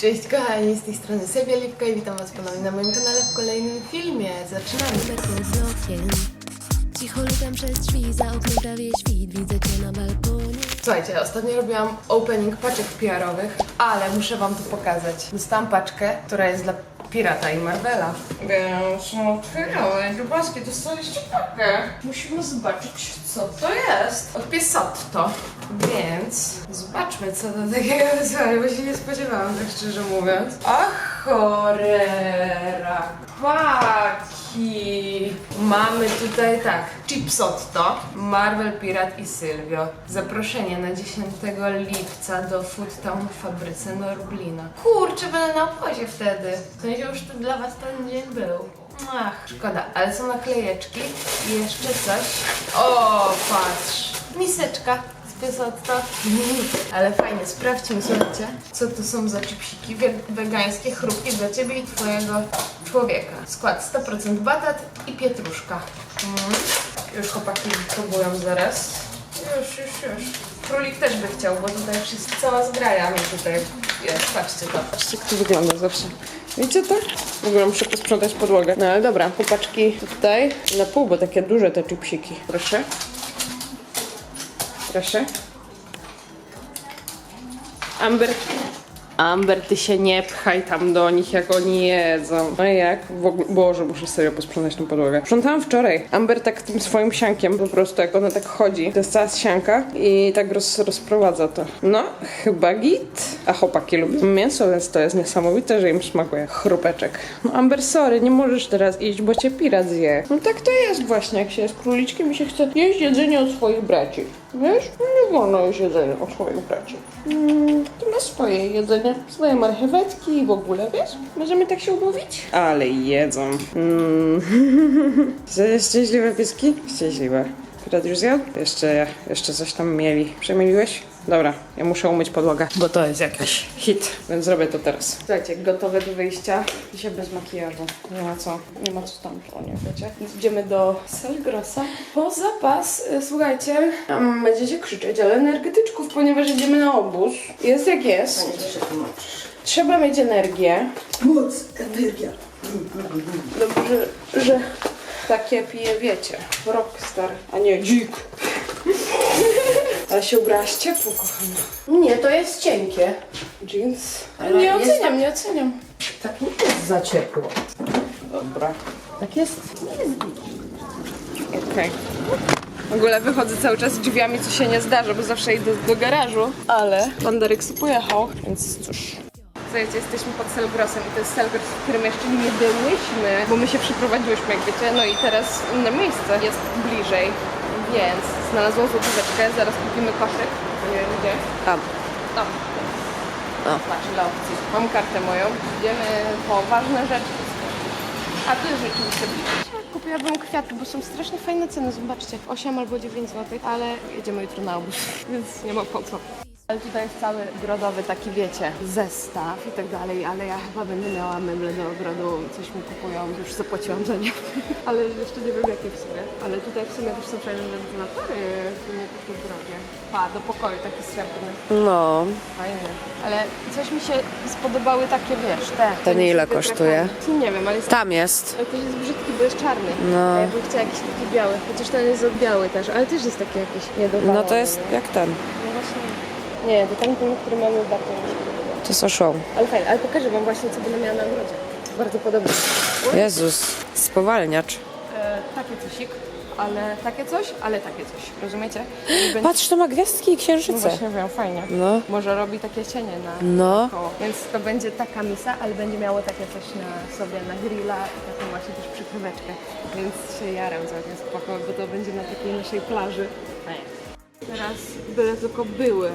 Cześć kochani, z tej strony Sylwia Lipka i witam was ponownie na moim kanale w kolejnym filmie. Zaczynamy. Cicho przez drzwi, za oknem prawie świt Widzę cię na balkonie Słuchajcie, ostatnio robiłam opening paczek PR-owych, ale muszę wam to pokazać. Dostałam paczkę, która jest dla Pirata i Marvela. Więc no otwieramy. Grubaski, dostaliście pakę. Musimy zobaczyć, co to jest. Od Piesotto. Więc zobaczmy, co do takiego wysłali, bo się nie spodziewałam, tak szczerze mówiąc. Ach, cholera. Paki. Mamy tutaj tak, Chipsotto, Marvel Pirat i Sylwio. Zaproszenie na 10 lipca do Food Town w fabryce Norblina. Kurczę, będę na obozie wtedy. W sensie już to dla was ten dzień był. Ach, szkoda, ale są naklejeczki i jeszcze coś. O, patrz, miseczka z Piesotto. Ale fajnie, sprawdźmy, słuchajcie, co to są za chipsiki we- wegańskie, chrupkie dla ciebie i twojego człowieka. Skład 100% batat i pietruszka. Mm. Już chłopaki próbują zaraz. Już, już, już. Królik też by chciał, bo tutaj jest cała zgraja mi tutaj jest. Patrzcie to. Patrzcie, jak to wygląda zawsze. Widzicie to? W ogóle muszę posprzątać podłogę. No ale dobra, chłopaczki tutaj na pół, bo takie duże te chipsiki. Proszę. Proszę. Amber. Amber, ty się nie pchaj tam do nich, jak oni jedzą. No i jak? Boże, muszę serio posprzątać tą podłogę. Sprzątałam wczoraj. Amber tak tym swoim siankiem, po prostu jak ona tak chodzi, to jest cała sianka i tak roz, rozprowadza to. No, chyba git. A chłopaki lubią mięso, więc to jest niesamowite, że im smakuje. Chrupeczek. No Amber, sorry, nie możesz teraz iść, bo cię pirat zje. No tak to jest właśnie, jak się jest króliczkiem i się chce jeść jedzenie od swoich braci. Wiesz? No nie wolno jeść jedzenie od swoich braci. Mm, to ma swoje jedzenie, swoje marcheweczki i w ogóle, wiesz? Możemy tak się umówić? Ale jedzą. Mm. Szczęśliwe pieski? Szczęśliwe. Pirat już zjadł? Jeszcze, jeszcze coś tam mieli. Przemieliłeś? Dobra, ja muszę umyć podłogę, bo to jest jakiś hit, więc zrobię to teraz. Słuchajcie, gotowe do wyjścia. Dzisiaj bez makijażu. Nie ma co, nie ma co tam, o nie wiecie. Więc idziemy do Selgrosa po zapas. Y, Słuchajcie, będziecie krzyczeć, ale energetyczków, ponieważ idziemy na obóz. Jest jak jest. Trzeba mieć energię. Moc, energia. Dobrze, że takie pije, wiecie, rockstar, a nie dzik. Ale się ubrałaś ciepło, kochana. Nie, to jest cienkie. Jeans. Ale nie jest oceniam, nie oceniam. Tak nie jest za ciepło. Dobra. Tak jest. Okej. W ogóle wychodzę cały czas drzwiami, co się nie zdarza, bo zawsze idę do garażu, ale pan Daryks pojechał, więc cóż. Słuchajcie, jesteśmy pod Selgrosem i to jest Selgros, w którym jeszcze nie byłyśmy, bo my się przyprowadziłyśmy, jak wiecie, no i teraz inne miejsce jest bliżej, więc znalazłam złotóweczkę, zaraz kupimy koszyk, bo nie wiem gdzie. Tam. Tam. O. Masz ile opcji. Mam kartę moją, idziemy po ważne rzeczy. A to jest rzeczywiście bliżej. Kupiłabym kwiaty, bo są strasznie fajne ceny, zobaczcie. 8 albo 9 zł, ale jedziemy jutro na obóz, więc nie ma po co. Ale tutaj jest cały grodowy taki, wiecie, zestaw i tak dalej, ale ja chyba będę miała meble do ogrodu, coś mi kupują, już zapłaciłam za nie, ale jeszcze nie wiem jakie w sumie. Ale tutaj w sumie też są fajne wentylatory, nie takie drogie. Pa, do pokoju taki srebrny. No, Fajnie. Ale coś mi się spodobały takie, wiesz, te. Ten te ile kosztuje? Nie wiem, ale jest tam jest. też jest brzydki, bo jest czarny. No. A ja bym chciała jakiś taki biały. Chociaż ten jest za biały też, ale też jest taki jakiś niedowalony. No to jest nie? jak ten. No. Nie, to ten, ten, który mamy bardzo mi się podoba. To są show. Ale fajnie, ale pokażę wam właśnie, co będę miała na ogrodzie. Bardzo podobne. Jezus, spowalniacz. E, takie cosik, ale takie coś, ale takie coś. Rozumiecie? I będzie- Patrz, to ma gwiazdki i No księżyce. właśnie wiem, fajnie. No. Może robi takie cienie na No. koło. Więc to będzie taka misa, ale będzie miało takie coś na sobie na grilla i taką właśnie też przykryweczkę. Więc się jaram za tym spoko, bo to będzie na takiej naszej plaży. Teraz byle tylko były.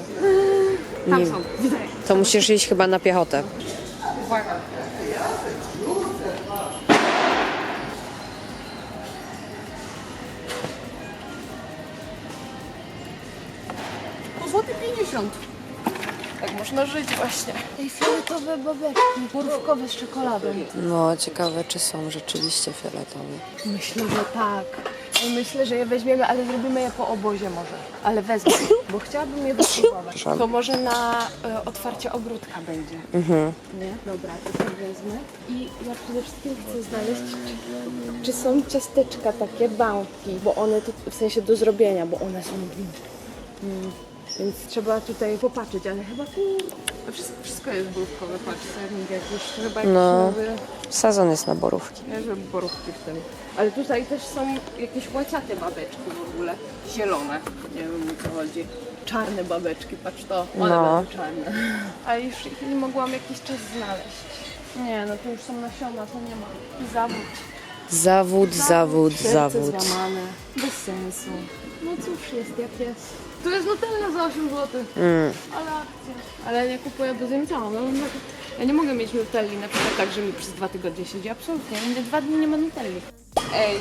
Tam Nie. są. To musisz iść chyba na piechotę. Uwaga. Po złoty 50. Tak można żyć właśnie. Ej, fioletowe babeczki, borówkowe z czekoladą No, ciekawe, czy są rzeczywiście fioletowe. Myślę, że tak myślę, że je weźmiemy, ale zrobimy je po obozie może. Ale wezmę, bo chciałabym je wypróbować. To może na e, otwarcie ogródka będzie. Nie? Dobra, to to wezmę. I ja przede wszystkim chcę znaleźć, czy, czy są ciasteczka takie bounty, bo one to w sensie do zrobienia, bo one są mm, więc trzeba tutaj popatrzeć, ale chyba tu wszystko, wszystko jest borówkowe, patrz, sernik jakiś, chyba jakiś No. nowy. Sezon jest na borówki. Ja żeby borówki w tym. Ale tutaj też są jakieś łaciate babeczki w ogóle. Zielone. Nie wiem o co chodzi. Czarne babeczki, patrz to. One No. będą czarne. Ale już ich nie mogłam jakiś czas znaleźć. Nie, no to już są nasiona, to nie ma. I zawód. Zawód, zawód, Serce zawód. złamane. Bez sensu. No cóż, jest jak jest. Tu jest Nutella za 8 zł. Mm. Ale. Ale ja nie kupuję, bo zjem całą. No, no, ja nie mogę mieć Nutelli na przykład tak, że mi przez dwa tygodnie siedzi. Absolutnie. Mnie dwa dni nie ma Nutelli. Ej,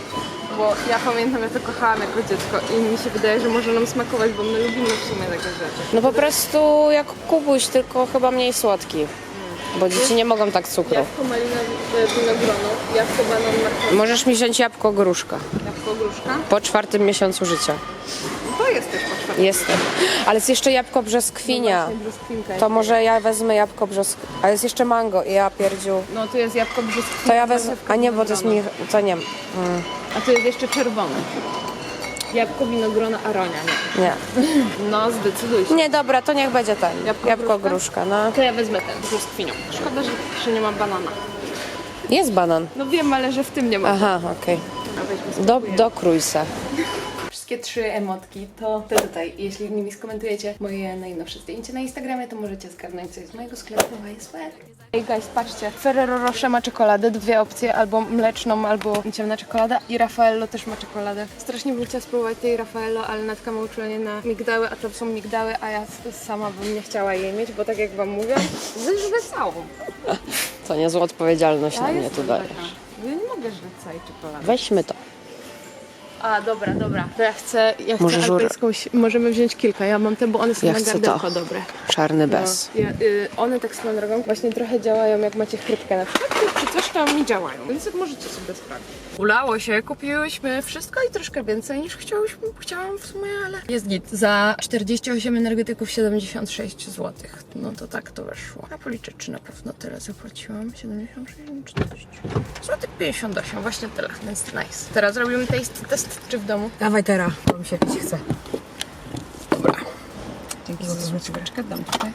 bo ja pamiętam, ja to kochałam jako dziecko i mi się wydaje, że może nam smakować, bo my lubimy w sumie takie rzeczy. No po prostu jak kubuś, tylko chyba mniej słodki. Bo dzieci nie mogą tak cukru. Jabłko, malina, e, winogrono, jabłko, banan, marchewka, Możesz mi wziąć jabłko gruszka jabłko, gruszka. po czwartym miesiącu życia. To jest też potrzebne. Jestem. Ale jest jeszcze jabłko brzoskwinia. Właśnie brzoskwinka To może ja wezmę jabłko brzosk... A jest jeszcze mango i ja pierdziu. No tu jest jabłko brzoskwinka. To ja wezmę... A nie, bo to jest mi... To nie. Mm, A tu jest jeszcze czerwone. Jabłko, winogrona, aronia. Nie. nie. No, zdecyduj się. Nie, dobra, to niech będzie ten. Jabłko Jabłko, gruszka? gruszka, no. To ja wezmę ten brzoskwinią. Szkoda, że, że nie ma banana. Jest banan. No wiem, ale że w tym nie ma. Aha, okej. A weźmy Do, spróbuję. Wszystkie trzy emotki to te tutaj. Jeśli nimi skomentujecie moje najnowsze zdjęcie na Instagramie, to możecie zgarnąć coś z mojego sklepu YSWR. Ej guys, patrzcie. Ferrero Rocher ma czekoladę, dwie opcje, albo mleczną, albo ciemna czekolada i Raffaello też ma czekoladę. Strasznie bym chciała spróbować tej Raffaello, ale Natka ma uczulenie na migdały, a to są migdały, a ja sama bym nie chciała jej mieć, bo tak jak wam mówię, zeżrę całą. To niezła odpowiedzialność na mnie tu dajesz. taka. Ja nie mogę żreć całej czekolady. Weźmy to. A, dobra, dobra. To ja chcę, ja chcę Może alpejską, si- możemy wziąć kilka. Ja mam te, bo one są Ja na chcę gardełko to. dobre. Czarny No, bez. ja, y, one tak swoją drogą właśnie trochę działają, jak macie chrypkę na przykład, tam mi działają, więc możecie sobie sprawdzić. Ulało się, kupiłyśmy wszystko i troszkę więcej niż chciałyśmy, chciałam w sumie, ale jest git. Za 48 energetyków 76 zł. No to tak to weszło. Ja policzę, czy na pewno tyle zapłaciłam. 76, 40. Złoty 58, właśnie tyle, więc nice. Teraz robimy taste test, czy w domu? Dawaj teraz, bo mi się pić chce. Dobra. Dzięki za złotóweczkę, dam tutaj.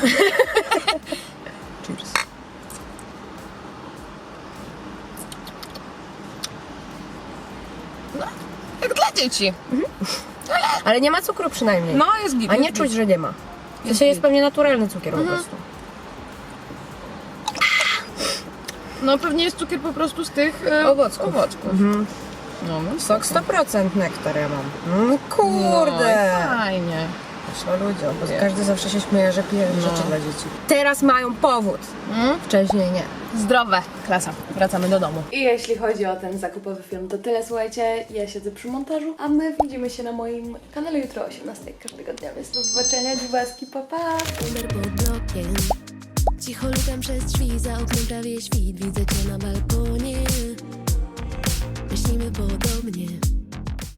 Cheers. No, jak dla dzieci. Ale nie ma cukru przynajmniej. No, jest git. A nie jest czuć, że nie ma. To się jest pewnie naturalny cukier po prostu. No pewnie jest cukier po prostu z tych e, Owocków. owocków. No, więc Sok 100% nektar ja mam. Mm, no, kurde! i Proszę ludziom, bo każdy zawsze się śmieje, że pije No. rzeczy dla dzieci. Teraz mają powód. Mm? Wcześniej nie. Zdrowe. Klasa. Wracamy do domu. I jeśli chodzi o ten zakupowy film, to tyle. Słuchajcie, ja siedzę przy montażu, a my widzimy się na moim kanale jutro o 18 każdego dnia, więc do zobaczenia. Dziubaski, pa pa! numer pod blokiem Cicho lutam przez drzwi, za oknem prawie świt Widzę cię na balkonie Myślimy podobnie